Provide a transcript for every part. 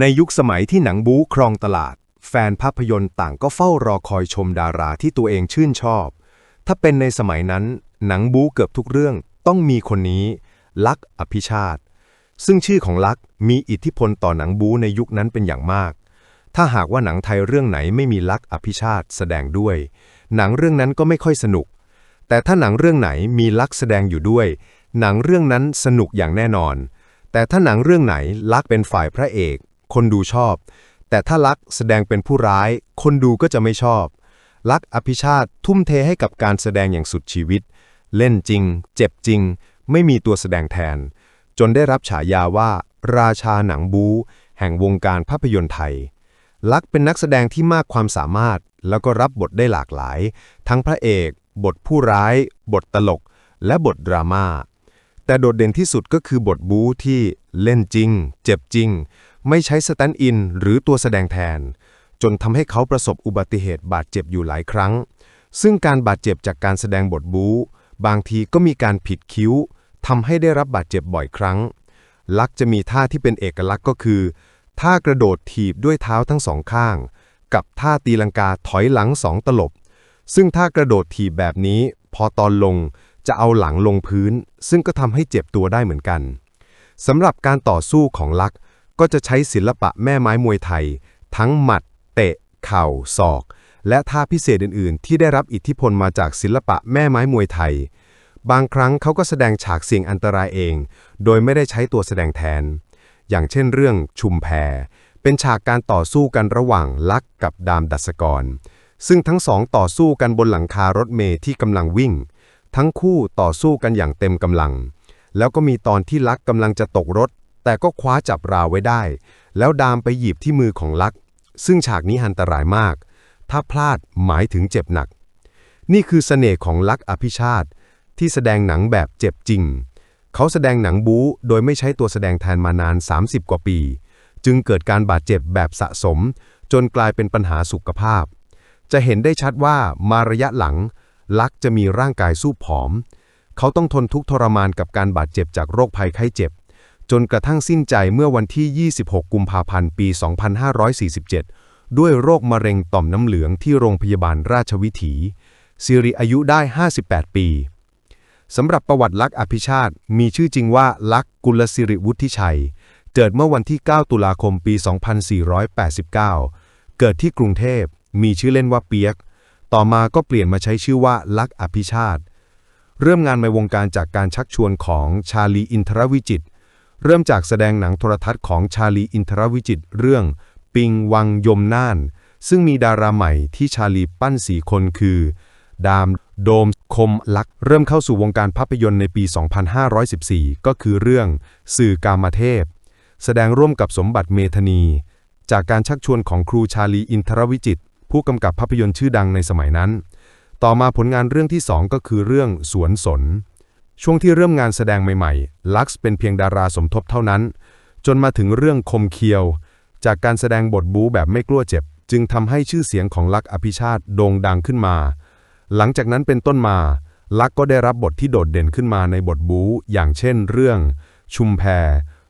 ในยุคสมัยที่หนังบู๊ครองตลาด แฟนภาพยนตร์ต่างก็เฝ้ารอคอยชมดาราที่ตัวเองชื่นชอบ ถ้าเป็นในสมัยนั้น หนังบู๊เกือบทุกเรื่องต้องมีคนนี้ ลักษ์อภิชาติ ซึ่งชื่อของลักษ์มีอิทธิพลต่อหนังบู๊ในยุคนั้นเป็นอย่างมาก ถ้าหากว่าหนังไทยเรื่องไหนไม่มีลักษ์อภิชาติแสดงด้วย หนังเรื่องนั้นก็ไม่ค่อยสนุก แต่ถ้าหนังเรื่องไหนมีลักษ์แสดงอยู่ด้วย หนังเรื่องนั้นสนุกอย่างแน่นอน แต่ถ้าหนังเรื่องไหนลักษ์เป็นฝ่ายพระเอก คนดูชอบ แต่ถ้าลักษ์แสดงเป็นผู้ร้าย คนดูก็จะไม่ชอบ ลักษ์อภิชาติทุ่มเทให้กับการแสดงอย่างสุดชีวิต เล่นจริง เจ็บจริง ไม่มีตัวแสดงแทน จนได้รับฉายาว่า ราชาหนังบูแห่งวงการภาพยนตร์ไทย ลักษ์เป็นนักแสดงที่มากความสามารถ แล้วก็รับบทได้หลากหลาย ทั้งพระเอก บทผู้ร้าย บทตลก และบทดราม่าแต่โดดเด่นที่สุดก็คือบทบู๊ที่เล่นจริง เจ็บจริง ไม่ใช้สแตนด์อินหรือตัวแสดงแทน จนทำให้เขาประสบอุบัติเหตุบาดเจ็บอยู่หลายครั้ง ซึ่งการบาดเจ็บจากการแสดงบทบู๊บางทีก็มีการผิดคิ้วทำให้ได้รับบาดเจ็บบ่อยครั้ง ลักษจะมีท่าที่เป็นเอกลักษณ์ก็คือ ท่ากระโดดถีบด้วยเท้าทั้งสองข้าง กับท่าตีลังกาถอยหลังสองตลบ ซึ่งท่ากระโดดถีบแบบนี้ พอตอนลงจะเอาหลังลงพื้น ซึ่งก็ทำให้เจ็บตัวได้เหมือนกันสำหรับการต่อสู้ของลักษณ์ ก็จะใช้ศิลปะแม่ไม้มวยไทย ทั้งหมัด เตะ เข่า ศอก และท่าพิเศษอื่น ๆ ที่ได้รับอิทธิพลมาจากศิลปะแม่ไม้มวยไทย บางครั้งเขาก็แสดงฉากเสี่ยงอันตรายเอง โดยไม่ได้ใช้ตัวแสดงแทน อย่างเช่นเรื่องชุมแพ เป็นฉากการต่อสู้กันระหว่างลักษ์กับดามดัสกร ซึ่งทั้งสองต่อสู้กันบนหลังคารถเมล์ที่กำลังวิ่ง ทั้งคู่ต่อสู้กันอย่างเต็มกำลังแล้วก็มีตอนที่ลักษ์กำลังจะตกรถ แต่ก็คว้าจับราวไว้ได้ แล้วดามไปหยิบที่มือของลักษ์ซึ่งฉากนี้อันตรายมาก ถ้าพลาดหมายถึงเจ็บหนัก นี่คือเสน่ห์ของลักษ์อภิชาติ ที่แสดงหนังแบบเจ็บจริง เขาแสดงหนังบู๊โดยไม่ใช้ตัวแสดงแทนมานาน 30 กว่าปี จึงเกิดการบาดเจ็บแบบสะสม จนกลายเป็นปัญหาสุขภาพ จะเห็นได้ชัดว่ามาระยะหลัง ลักษ์จะมีร่างกายสู้ผอม เขาต้องทนทุกข์ทรมานกับการบาดเจ็บจากโรคภัยไข้เจ็บ จนกระทั่งสิ้นใจเมื่อวันที่ 26 กุมภาพันธ์ ปี 2547 ด้วยโรคมะเร็งต่อมน้ำเหลืองที่โรงพยาบาลราชวิถี สิริอายุได้ 58 ปี สำหรับประวัติลักษณ์อภิชาติ มีชื่อจริงว่าลักษณ์กุลสิริวุฒิชัย เกิดเมื่อวันที่ 9 ตุลาคม ปี 2489 เกิดที่กรุงเทพ มีชื่อเล่นว่าเปียก ต่อมาก็เปลี่ยนมาใช้ชื่อว่าลักษณ์อภิชาติ เริ่มงานในวงการจากการชักชวนของชาลีอินทรวิจิตร เริ่มจากแสดงหนังโทรทัศน์ของชาลีอินทรวิจิตรเรื่อง ปิงวังยมน่าน ซึ่งมีดาราใหม่ที่ชาลีปั้นสี่คนคือ ดาม โดม คมลักษ์เริ่มเข้าสู่วงการภาพยนตร์ในปี 2514 ก็คือเรื่อง สื่อกามเทพ แสดงร่วมกับสมบัติเมธนี จากการชักชวนของครูชาลีอินทรวิจิตรผู้กำกับภาพยนตร์ชื่อดังในสมัยนั้น ต่อมาผลงานเรื่องที่สองก็คือเรื่องสวนสน ช่วงที่เริ่มงานแสดงใหม่ๆ ลักษณ์เป็นเพียงดาราสมทบเท่านั้น จนมาถึงเรื่องคมเคียว จากการแสดงบทบู๊แบบไม่กลัวเจ็บ จึงทำให้ชื่อเสียงของลักษ์อภิชาติโด่งดังขึ้นมา หลังจากนั้นเป็นต้นมา ลักษ์ก็ได้รับบทที่โดดเด่นขึ้นมาในบทบู๊อย่างเช่น เรื่อง ชุมแพ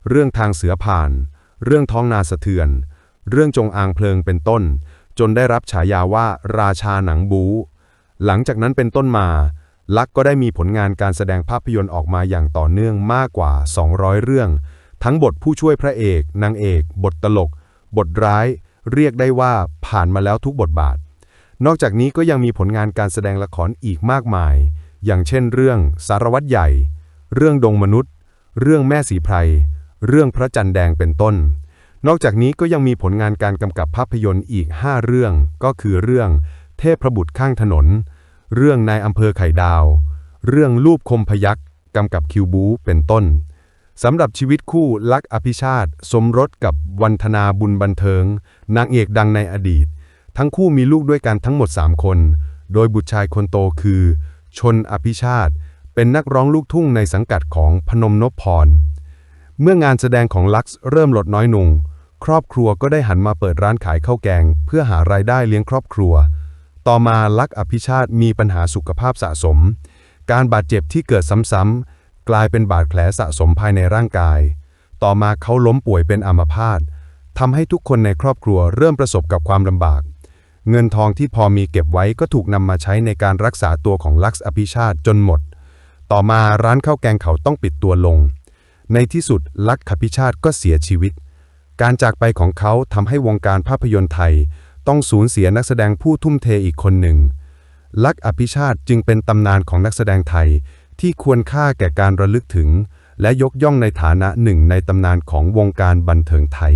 เรื่องทางเสือผ่าน เรื่องท้องนาสะเทือน เรื่องจงอางเพลิงเป็นต้น จนได้รับฉายาว่าราชาหนังบู๊หลังจากนั้นเป็นต้นมา ลักก็ได้มีผลงานการแสดงภาพยนตร์ออกมาอย่างต่อเนื่องมากกว่า 200 เรื่อง ทั้งบทผู้ช่วยพระเอก นางเอก บทตลก บทร้าย เรียกได้ว่าผ่านมาแล้วทุกบทบาท นอกจากนี้ก็ยังมีผลงานการแสดงละครอีกมากมาย อย่างเช่นเรื่องสารวัตรใหญ่ เรื่องดงมนุษย์ เรื่องแม่สีไพร เรื่องพระจันทร์แดงเป็นต้น นอกจากนี้ก็ยังมีผลงานการกำกับภาพยนตร์อีก 5 เรื่อง ก็คือเรื่อง เทพประบุตรข้างถนน เรื่องนายอำเภอไข่ดาว เรื่องรูปคมพยักษ์กำกับคิวบู เป็นต้นสำหรับชีวิตคู่ลักษ์อภิชาติ สมรสกับวันธนาบุญบันเทิง นางเอกดังในอดีต ทั้งคู่มีลูกด้วยกันทั้งหมด 3 คน โดยบุตรชายคนโตคือ ชนอภิชาติ เป็นนักร้องลูกทุ่งในสังกัดของพนมนพพร เมื่องานแสดงของลักซ์เริ่มลดน้อยลงครอบครัวก็ได้หันมาเปิดร้านขายข้าวแกง เพื่อหารายได้เลี้ยงครอบครัว ต่อมาลักษณ์อภิชาติมีปัญหาสุขภาพสะสม การบาดเจ็บที่เกิดซ้ำๆ กลายเป็นบาดแผลสะสมภายในร่างกาย ต่อมาเขาล้มป่วยเป็นอัมพาตทำให้ทุกคนในครอบครัวเริ่มประสบกับความลำบาก เงินทองที่พอมีเก็บไว้ก็ถูกนำมาใช้ในการรักษาตัวของลักษ์อภิชาติจนหมด ต่อมาร้านข้าวแกงเขาต้องปิดตัวลง ในที่สุดลักษ์อภิชาติก็เสียชีวิต การจากไปของเขาทำให้วงการภาพยนตร์ไทย ต้องสูญเสียนักแสดงผู้ทุ่มเทอีกคนหนึ่ง ลักษณ์อภิชาติจึงเป็นตำนานของนักแสดงไทยที่ควรค่าแก่การระลึกถึง และยกย่องในฐานะหนึ่งในตำนานของวงการบันเทิงไทย